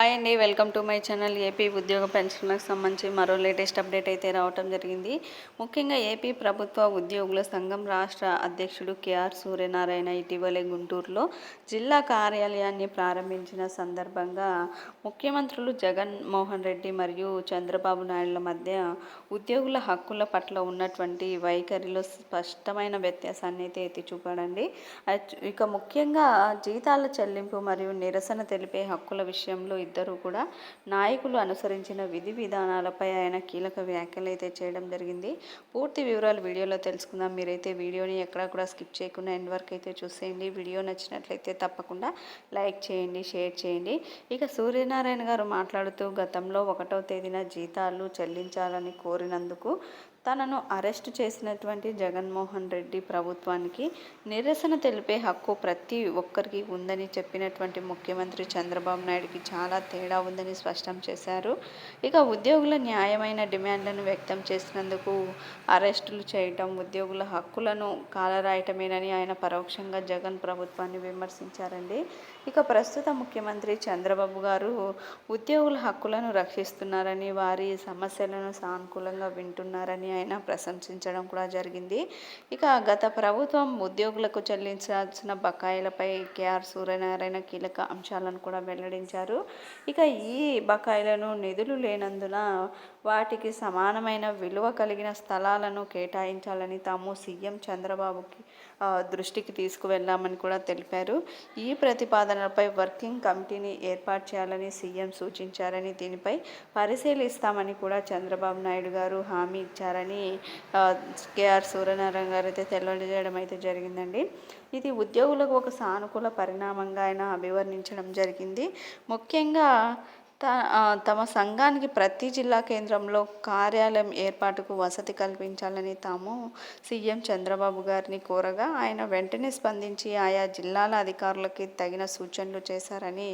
Hi అండి welcome to my channel AP ఉద్యోగ పెన్షన్లకు సంబంధించి మరో లేటెస్ట్ అప్డేట్ అయితే రావటం జరిగింది. ముఖ్యంగా ఏపీ ప్రభుత్వ ఉద్యోగుల సంఘం రాష్ట్ర అధ్యక్షుడు కేఆర్ సూర్యనారాయణ ఇటీవలే గుంటూరులో జిల్లా కార్యాలయాన్ని ప్రారంభించిన సందర్భంగా ముఖ్యమంత్రులు జగన్ మోహన్ రెడ్డి మరియు చంద్రబాబు నాయుడుల మధ్య ఉద్యోగుల హక్కుల పట్ల ఉన్నటువంటి వైఖరిలో స్పష్టమైన వ్యత్యాసాన్ని అయితే ఎత్తి చూపాడండి. ఇక ముఖ్యంగా జీతాల చెల్లింపు మరియు నిరసన తెలిపే హక్కుల విషయంలో ఇద్దరు కూడా నాయకులు అనుసరించిన విధి విధానాలపై ఆయన కీలక వ్యాఖ్యలు అయితే చేయడం జరిగింది. పూర్తి వివరాలు వీడియోలో తెలుసుకుందాం. మీరైతే వీడియోని ఎక్కడా కూడా స్కిప్ చేయకుండా ఎండ్ వరకు అయితే చూసేయండి. వీడియో నచ్చినట్లయితే తప్పకుండా లైక్ చేయండి షేర్ చేయండి. ఇక సూర్యనారాయణ గారు మాట్లాడుతూ గతంలో ఒకటో తేదీన జీతాలు చెల్లించాలని కోరినందుకు తనను అరెస్టు చేసినటువంటి జగన్మోహన్ రెడ్డి ప్రభుత్వానికి నిరసన తెలిపే హక్కు ప్రతి ఒక్కరికి ఉందని చెప్పినటువంటి ముఖ్యమంత్రి చంద్రబాబు నాయుడుకి చాలా తేడా ఉందని స్పష్టం చేశారు. ఇక ఉద్యోగుల న్యాయమైన డిమాండ్లను వ్యక్తం చేసినందుకు అరెస్టులు చేయటం ఉద్యోగుల హక్కులను కాలరాయటమేనని ఆయన పరోక్షంగా జగన్ ప్రభుత్వాన్ని విమర్శించారండి. ఇక ప్రస్తుత ముఖ్యమంత్రి చంద్రబాబు గారు ఉద్యోగుల హక్కులను రక్షిస్తున్నారని వారి సమస్యలను సానుకూలంగా వింటున్నారని ఆయన ప్రశంసించడం కూడా జరిగింది. ఇక గత ప్రభుత్వం ఉద్యోగులకు చెల్లించాల్సిన బకాయిలపై కేఆర్ సూర్యనారాయణ కీలక అంశాలను కూడా వెల్లడించారు. ఇక ఈ బకాయిలను నిధులు లేనందున వాటికి సమానమైన విలువ కలిగిన స్థలాలను కేటాయించాలని తాము సీఎం చంద్రబాబుకి దృష్టికి తీసుకువెళ్ళామని కూడా తెలిపారు. ఈ ప్రతిపాదన ప్రతిపాదనలపై వర్కింగ్ కమిటీని ఏర్పాటు చేయాలని సీఎం సూచించారని దీనిపై పరిశీలిస్తామని కూడా చంద్రబాబు నాయుడు గారు హామీ ఇచ్చారని కేఆర్ సూర్యనారాయణ గారు అయితే తెలియజేయడం అయితే జరిగిందండి. ఇది ఉద్యోగులకు ఒక సానుకూల పరిణామంగా ఆయన అభివర్ణించడం జరిగింది. ముఖ్యంగా తమ సంఘానికి ప్రతి జిల్లా కేంద్రంలో కార్యాలయం ఏర్పాటుకు వసతి కల్పించాలని తాము సీఎం చంద్రబాబు గారిని కోరగా ఆయన వెంటనే స్పందించి ఆయా జిల్లాల అధికారులకి తగిన సూచనలు చేశారని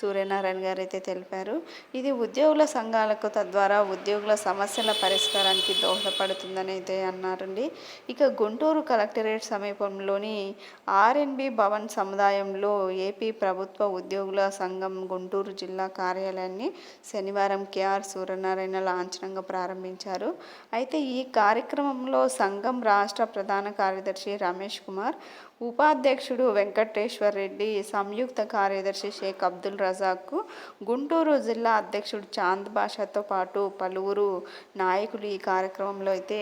సూర్యనారాయణ గారు అయితే తెలిపారు. ఇది ఉద్యోగుల సంఘాలకు తద్వారా ఉద్యోగుల సమస్యల పరిష్కారానికి దోహదపడుతుందని అయితే అన్నారండి. ఇక గుంటూరు కలెక్టరేట్ సమీపంలోని ఆర్ఎన్బి భవన్ సముదాయంలో ఏపీ ప్రభుత్వ ఉద్యోగుల సంఘం గుంటూరు జిల్లా కార్యాలయం కార్యాలయాన్ని శనివారం కేఆర్ సూర్యనారాయణ లాంఛనంగా ప్రారంభించారు. అయితే ఈ కార్యక్రమంలో సంఘం రాష్ట్ర ప్రధాన కార్యదర్శి రమేష్ కుమార్ ఉపాధ్యక్షుడు వెంకటేశ్వర్ రెడ్డి సంయుక్త కార్యదర్శి షేక్ అబ్దుల్ రజాక్ గుంటూరు జిల్లా అధ్యక్షుడు చాంద్ భాషతో పాటు పలువురు నాయకులు ఈ కార్యక్రమంలో అయితే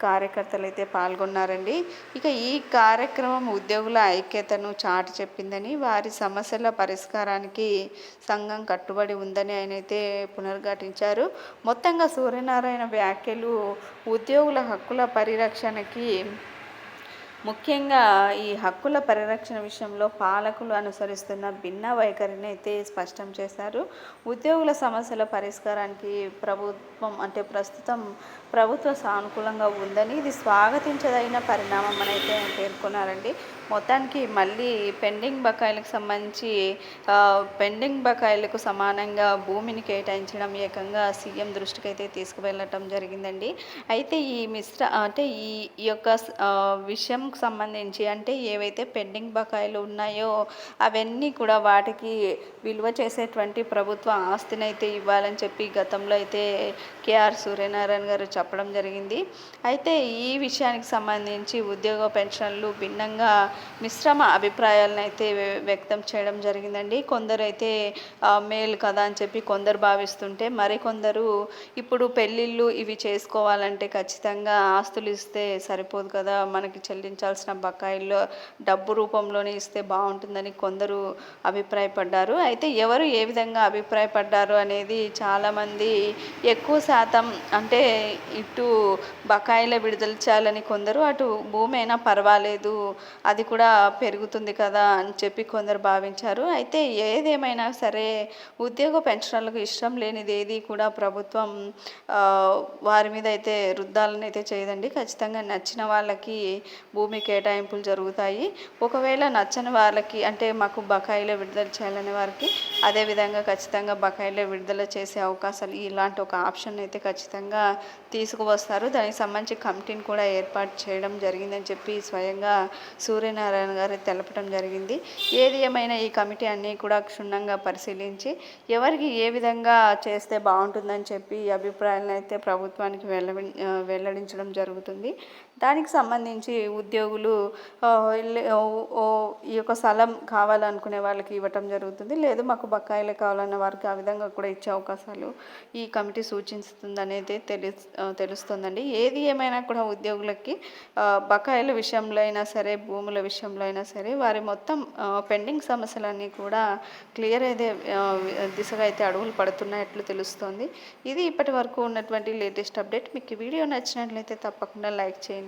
కార్యకర్తలు అయితే పాల్గొన్నారండి. ఇక ఈ కార్యక్రమం ఉద్యోగుల ఐక్యతను చాటి చెప్పిందని వారి సమస్యల పరిష్కారానికి సంఘం కట్టుబడి ఉందని ఆయన అయితే పునర్ఘటించారు మొత్తంగా సూర్యనారాయణ వ్యాఖ్యలు ఉద్యోగుల హక్కుల పరిరక్షణకి ముఖ్యంగా ఈ హక్కుల పరిరక్షణ విషయంలో పాలకులు అనుసరిస్తున్న భిన్న వైఖరిని అయితే స్పష్టం చేశారు. ఉద్యోగుల సమస్యల పరిష్కారానికి ప్రభుత్వం అంటే ప్రస్తుతం ప్రభుత్వ సానుకూలంగా ఉందని ఇది స్వాగతించదగిన పరిణామం అని అయితే పేర్కొన్నారండి. మొత్తానికి మళ్ళీ పెండింగ్ బకాయిలకు సంబంధించి పెండింగ్ బకాయిలకు సమానంగా భూమిని కేటాయించడం ఏకంగా సీఎం దృష్టికి అయితే తీసుకువెళ్ళటం జరిగిందండి. అయితే ఈ మిశ్ర అంటే ఈ యొక్క విషయం సంబంధించి అంటే ఏవైతే పెండింగ్ బకాయిలు ఉన్నాయో అవన్నీ కూడా వాటికి విలువ చేసేటువంటి ప్రభుత్వ ఆస్తిని అయితే ఇవ్వాలని చెప్పి గతంలో అయితే కేఆర్ సూర్యనారాయణ గారు చెప్పడం జరిగింది. అయితే ఈ విషయానికి సంబంధించి ఉద్యోగ పెన్షన్లు భిన్నంగా మిశ్రమ అభిప్రాయాలను అయితే వ్యక్తం చేయడం జరిగిందండి. కొందరు అయితే మేలు కదా అని చెప్పి కొందరు భావిస్తుంటే మరికొందరు ఇప్పుడు పెళ్ళిళ్ళు ఇవి చేసుకోవాలంటే ఖచ్చితంగా ఆస్తులు ఇస్తే సరిపోదు కదా మనకి చెల్లించ చెల్లించాల్సిన బకాయిల్లో డబ్బు రూపంలోనే ఇస్తే బాగుంటుందని కొందరు అభిప్రాయపడ్డారు. అయితే ఎవరు ఏ విధంగా అభిప్రాయపడ్డారు అనేది చాలామంది ఎక్కువ శాతం అంటే ఇటు బకాయిల విడుదల చేయాలని కొందరు అటు భూమి అయినా పర్వాలేదు అది కూడా పెరుగుతుంది కదా అని చెప్పి కొందరు భావించారు. అయితే ఏదేమైనా సరే ఉద్యోగ పెన్షనర్లకు ఇష్టం లేనిది ఏది కూడా ప్రభుత్వం వారి మీద అయితే వృద్ధాలను అయితే చేయదండి. ఖచ్చితంగా నచ్చిన వాళ్ళకి భూమి భూమి కేటాయింపులు జరుగుతాయి. ఒకవేళ నచ్చని వాళ్ళకి అంటే మాకు బకాయిలే విడుదల చేయాలనే వారికి అదేవిధంగా ఖచ్చితంగా బకాయిలే విడుదల చేసే అవకాశాలు ఇలాంటి ఒక ఆప్షన్ అయితే ఖచ్చితంగా తీసుకువస్తారు. దానికి సంబంధించి కమిటీని కూడా ఏర్పాటు చేయడం జరిగిందని చెప్పి స్వయంగా సూర్యనారాయణ గారు తెలపడం జరిగింది. ఏది ఏమైనా ఈ కమిటీ అన్నీ కూడా క్షుణ్ణంగా పరిశీలించి ఎవరికి ఏ విధంగా చేస్తే బాగుంటుందని చెప్పి అభిప్రాయాలను అయితే ప్రభుత్వానికి వెల్ల వెల్లడించడం జరుగుతుంది. దానికి సంబంధించి ఉద్యోగులు ఈ యొక్క స్థలం కావాలనుకునే వాళ్ళకి ఇవ్వటం జరుగుతుంది. లేదు మాకు బకాయిలే కావాలన్న వారికి ఆ విధంగా కూడా ఇచ్చే అవకాశాలు ఈ కమిటీ సూచిస్తుంది అనేది తెలు తెలుస్తుందండి. ఏది ఏమైనా కూడా ఉద్యోగులకి బకాయిల విషయంలో అయినా సరే భూముల విషయంలో అయినా సరే వారి మొత్తం పెండింగ్ సమస్యలన్నీ కూడా క్లియర్ అయితే దిశగా అయితే అడుగులు పడుతున్నట్లు తెలుస్తోంది. ఇది ఇప్పటి వరకు ఉన్నటువంటి లేటెస్ట్ అప్డేట్. మీకు వీడియో నచ్చినట్లయితే తప్పకుండా లైక్ చేయండి.